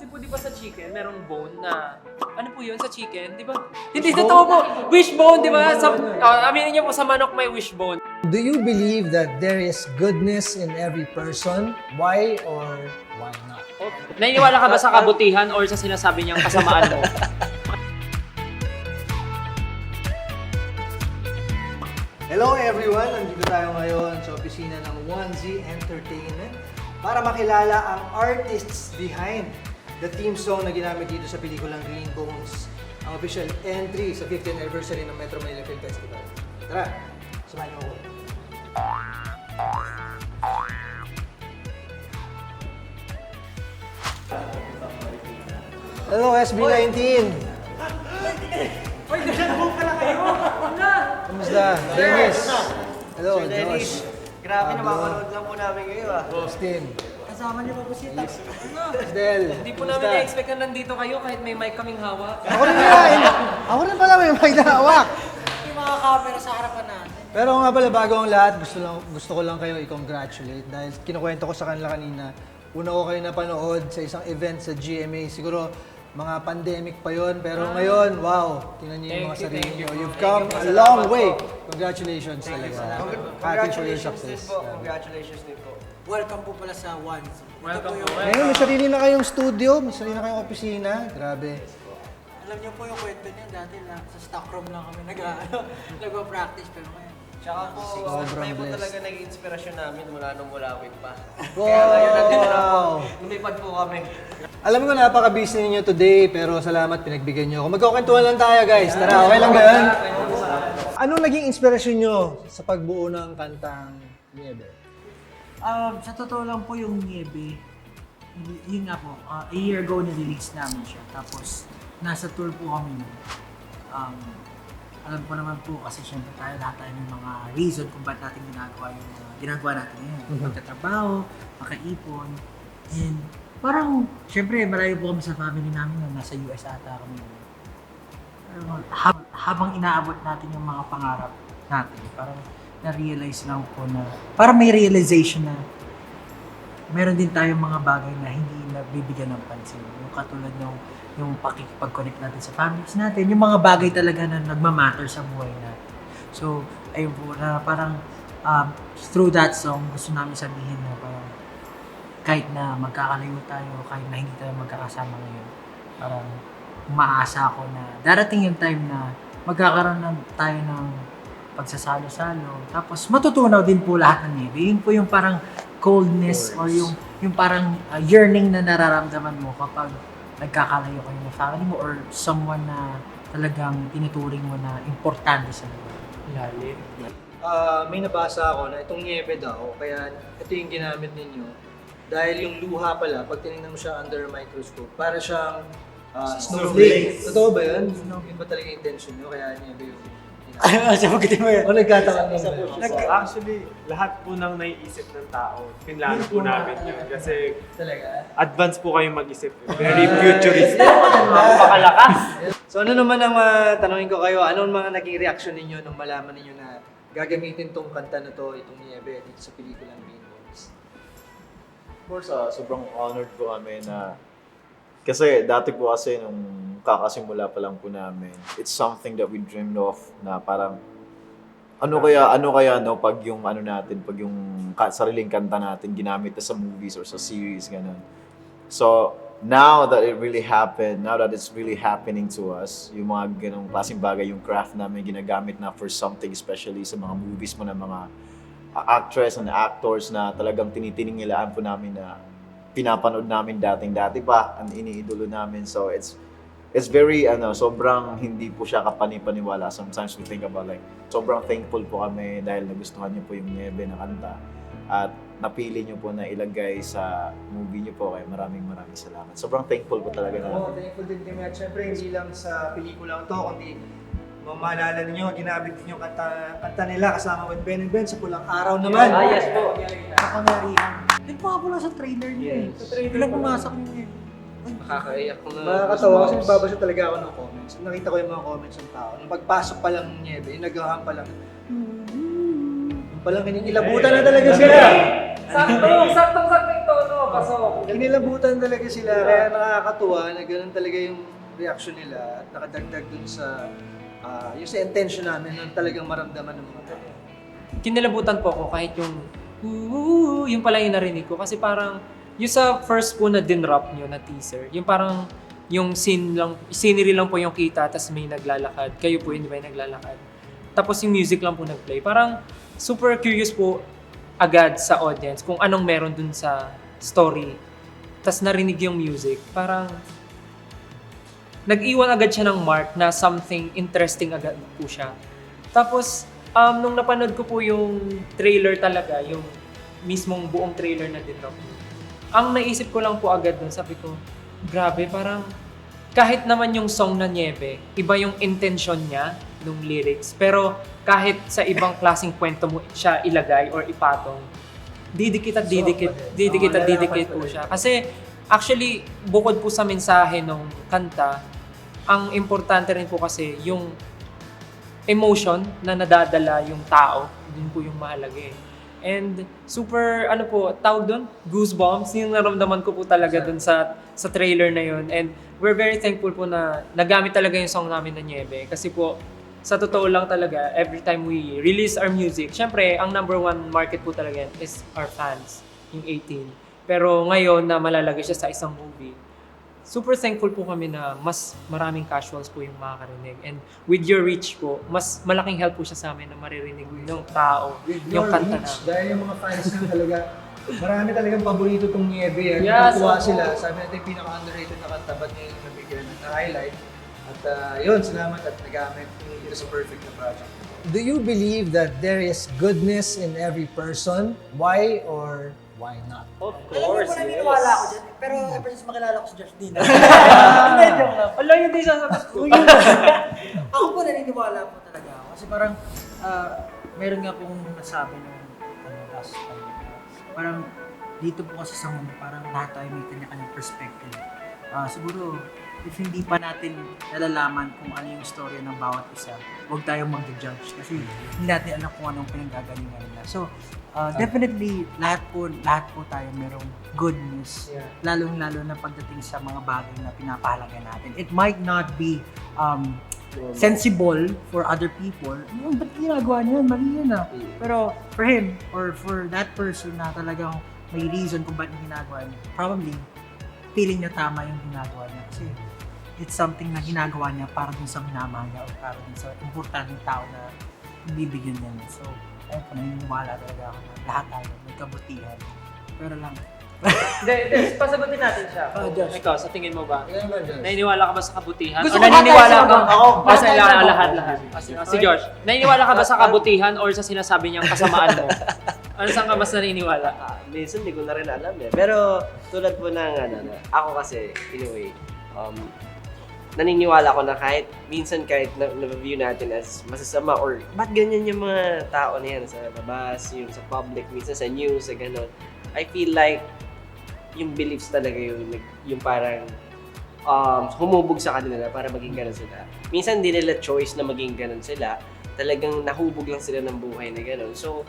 Kasi po di ba sa chicken, merong bone na, ano po yun sa chicken, di ba? Hindi, totoo po. Wishbone, di ba? Sa, ah, aminin niyo po sa manok may wishbone. Do you believe that there is goodness in every person? Why or why not? Naniniwala ka ba sa kabutihan or sa sinasabi niyang kasamaan mo? Hello everyone! Nandito tayo ngayon sa opisina ng 1Z Entertainment para makilala ang artists behind the theme song na ginamit dito sa pelikulang Green Bones, ang official entry sa 15th anniversary ng Metro Manila Film Festival. Tara, samahan niyo ako. Hello SB19! Hoy, dyan po pala kayo! Kamusta? Dennis! Hello, Sir Dennis, Josh! grabe na Pablo. mapanood lang po namin ngayon ah. Justin! Kasama niyo pa po si Tax. Del! Hindi po namin na-expect na nandito kayo kahit may mic kaming hawak. Ako rin pala, eh. ako rin pala may mic na hawak. Yung mga camera sa harapan natin. Pero nga pala, bago ang lahat, gusto, lang, gusto ko lang kayo i-congratulate dahil kinukwento ko sa kanila kanina, una ko kayo napanood sa isang event sa GMA. Siguro, mga pandemic pa yon pero ngayon, wow, tingnan niyo yung mga Thank you, sarili thank you niyo. You've Thank come you po. a long way. Congratulations talaga. Happy for your Congratulations din success. po. Congratulations din po. Welcome po pala sa One. Welcome po. Ngayon, may sarili na kayong studio, may sarili na kayong opisina. Grabe. Alam niyo po yung kwento niya, dati lang sa stock room lang kami nag nagpa-practice pero ngayon. Tsaka po, Sobrang tayo po blessed. talaga naging inspirasyon namin mula nung mulawit pa. Wow! Kaya ngayon nandito na po. Lumipad po kami. Alam ko napaka-busy ninyo today, pero salamat pinagbigyan nyo ako. Magkukwentuhan lang tayo guys. Tara, okay lang ba yun? Anong naging inspirasyon nyo sa pagbuo ng kantang Niebe? Um, sa totoo lang po yung Niebe, yun nga po, uh, a year ago na-release namin siya. Tapos, nasa tour po kami nun. Um, alam ko naman po kasi syempre tayo lahat tayo may mga reason kung ba't natin ginagawa yung mga ginagawa natin ngayon. Pagtatrabaho, makaipon, and parang, syempre malayo po kami sa family namin na nasa US ata kami. Pero hab- habang inaabot natin yung mga pangarap natin, parang na-realize lang po na, parang may realization na meron din tayong mga bagay na hindi nabibigyan ng pansin. Yung katulad ng yung pakikipag-connect natin sa families natin, yung mga bagay talaga na nagmamatter sa buhay natin. So, ayun po, na parang um, through that song, gusto namin sabihin na parang kahit na magkakalayo tayo, kahit na hindi tayo magkakasama ngayon, parang umaasa ako na darating yung time na magkakaroon ng tayo ng pagsasalo-salo. Tapos matutunaw din po lahat ng niebe. Yun po yung parang coldness or yung yung parang uh, yearning na nararamdaman mo kapag nagkakalayo kayo ng family mo or someone na talagang tinuturing mo na importante sa buhay. Lalim. Ah, may nabasa ako na itong Niebe daw, kaya ito yung ginamit ninyo. Dahil yung luha pala, pag tinignan mo siya under microscope, para siyang ah, snowflake. Totoo ba yun? Yun ba talaga yung intention nyo? Kaya Niebe yung Ano sa mo yan? O nagkataon din ba? Actually, lahat po ng naiisip ng tao, pinlano po namin yun. Kasi Talaga? advance po kayong mag-isip. Very futuristic. Napakalakas. So ano naman ang uh, tanongin ko kayo, anong mga naging reaction ninyo nung malaman ninyo na gagamitin tong kanta na to, itong Niebe, dito sa pelikulang Green Bones? Of course, ah, sobrang honored po kami na kasi dati po kasi nung kakasimula pa lang po namin, it's something that we dreamed of na parang ano kaya ano kaya no pag yung ano natin pag yung ka- sariling kanta natin ginamit na sa movies or sa series ganun. So now that it really happened, now that it's really happening to us, yung mga ganong klaseng bagay, yung craft namin ginagamit na for something, especially sa mga movies mo na mga actress and actors na talagang tinitinigilaan po namin na pinapanood namin dating-dati pa, ang iniidolo namin. So it's it's very ano, sobrang hindi po siya kapanipaniwala. Sometimes we think about like sobrang thankful po kami dahil nagustuhan niyo po yung Niebe na kanta at napili niyo po na ilagay sa movie niyo po kaya maraming maraming salamat. Sobrang thankful po talaga Oo, namin. thankful din kami at syempre hindi lang sa pelikula to, kundi mamaalala ninyo, ginamit ninyo kanta, kanta nila kasama with Ben and Ben sa pulang araw naman. Ah, yes po. Kakamarihan. Pala sa trailer niya eh. Sa trailer Bilang pumasok niya eh. Nakakaiyak ko na. Nakakatawa kasi babasa talaga ako ng comments. Nakita ko yung mga comments ng tao. Nung pagpasok pa lang ng Niebe, yung nagahan pa lang. Yung pa lang kinikilabutan na talaga sila. Sakto, sakto, sakto yung tono. pasok. Kinilabutan talaga sila, kaya nakakatuwa na ganun talaga yung reaction nila at nakadagdag dun sa ah, yung sa intention namin na talagang maramdaman ng mga tao. Kinilabutan po ako kahit yung Ooh, yung pala yung narinig ko. Kasi parang, yung sa first po na dinrap nyo na teaser, yung parang, yung scene lang, scenery lang po yung kita, tapos may naglalakad. Kayo po yun, di ba yung naglalakad? Tapos yung music lang po nagplay. Parang, super curious po agad sa audience kung anong meron dun sa story. Tapos narinig yung music. Parang, nag-iwan agad siya ng mark na something interesting agad po siya. Tapos, um, nung napanood ko po yung trailer talaga, yung mismong buong trailer na niyo, ang naisip ko lang po agad dun, sabi ko, grabe, parang kahit naman yung song na Niebe, iba yung intention niya nung lyrics. Pero kahit sa ibang klaseng kwento mo siya ilagay or ipatong, didikit at didikit, didikit at didikit po siya. Kasi actually, bukod po sa mensahe ng kanta, ang importante rin po kasi yung emotion na nadadala yung tao, yun po yung mahalaga eh. And super, ano po, tawag doon? Goosebumps. Yung naramdaman ko po talaga doon sa, sa trailer na yun. And we're very thankful po na nagamit talaga yung song namin na Niebe. Kasi po, sa totoo lang talaga, every time we release our music, syempre, ang number one market po talaga is our fans, yung 18. Pero ngayon na malalagay siya sa isang movie, super thankful po kami na mas maraming casuals po yung makakarinig. And with your reach po, mas malaking help po siya sa amin na maririnig ng tao With yung your kanta reach, na. dahil yung mga fans nyo talaga, marami talagang paborito tong Niebe. At Yes, natuwa oo. sila. Sabi natin yung pinaka-underrated na kanta, ba't ngayon yung nabigyan ng highlight? At ah, yun, salamat at nagamit ito sa perfect na project. Do you believe that there is goodness in every person? Why or why not? Of Alam mo course, yes. naniniwala ako dyan. Pero ever since makilala ko si Josh Dina. Ala, hindi siya ako po naniniwala po talaga ako. Kasi parang, ah, meron nga pong nasabi nung ano, last time. Parang dito po kasi sa mundo, parang lahat tayo may kanya-kanyang perspective. Ah, siguro, if hindi pa natin nalalaman kung ano yung story ng bawat isa, huwag tayong mag-judge kasi hindi natin alam kung anong pinanggagalingan nila. So, ah, definitely, lahat po, lahat po tayo merong goodness Yeah. lalong-lalo na pagdating sa mga bagay na pinapahalaga natin. It might not be um, sensible for other people. Yung, ba't ginagawa niya? Mali yun ah. Pero for him, or for that person na talagang may reason kung ba't ginagawa niya, probably, feeling niya tama yung ginagawa niya. Kasi it's something na ginagawa niya para dun sa minamahal niya o para dun sa importanteng tao na bibigyan niya. So, ayun po, naniniwala talaga ako na lahat tayo may kabutihan. Pero lang, Hindi, hindi, pasagutin natin siya. Oh, Josh. Ikaw, sa tingin mo ba? Josh. Naniniwala ka ba sa kabutihan? Gusto o ko naniniwala ka? Ako, Lahat basta tayo lahat, lahat, lahat. Ah, Si, George, naniniwala ka ba sa kabutihan or sa sinasabi niyang kasamaan mo? Ano saan ka mas naniniwala? Ah, minsan hindi ko na rin alam eh. Pero tulad po ng ano, na, ako kasi, in a way, um, naniniwala ko na kahit minsan kahit na, na-view natin as masasama or ba't ganyan yung mga tao na yan sa labas, yung sa public, minsan sa news, sa ganun. I feel like yung beliefs talaga yung, yung parang um, humubog sa kanila para maging ganun sila. Minsan hindi nila choice na maging ganun sila. Talagang nahubog lang sila ng buhay na ganun. So,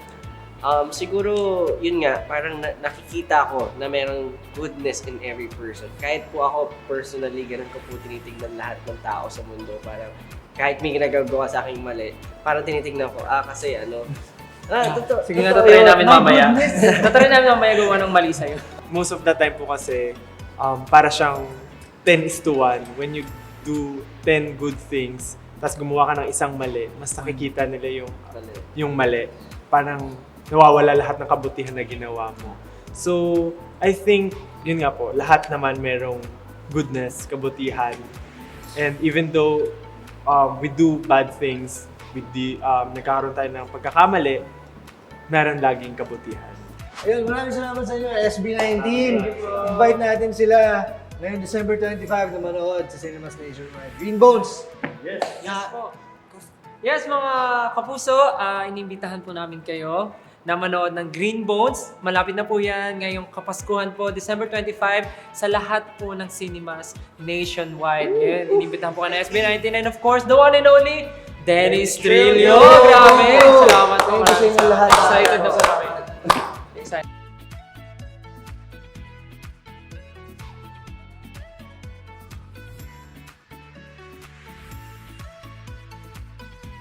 Um, siguro, yun nga, parang na- nakikita ko na merong goodness in every person. Kahit po ako personally, ganun ko po tinitignan lahat ng tao sa mundo. Parang kahit may ginagawa sa aking mali, parang tinitignan ko, ah, kasi ano, ah, totoo. Sige nga, totoo tatry yun. namin mamaya. tatry namin mamaya gawa ng mali sa'yo. Most of the time po kasi, um, para siyang 10 is to 1. When you do 10 good things, tapos gumawa ka ng isang mali, mas nakikita nila yung Mali. yung mali. Parang nawawala lahat ng kabutihan na ginawa mo. So, I think, yun nga po, lahat naman merong goodness, kabutihan. And even though um, we do bad things, with the, um, nagkakaroon tayo ng pagkakamali, meron laging kabutihan. Ayun, maraming salamat sa inyo, SB19. Invite natin sila ngayong December 25 na manood sa Cinemas Nationwide. Green Bones! Yes, mga kapuso, ah, inimbitahan po namin kayo na manood ng Green Bones. Malapit na po yan ngayong Kapaskuhan po, December 25, sa lahat po ng cinemas nationwide. Ngayon, inimbitahan po kayo ng SB19 and of course, the one and only, Dennis Trillo. Grabe! Salamat po. Thank you sa inyo lahat. Excited na po.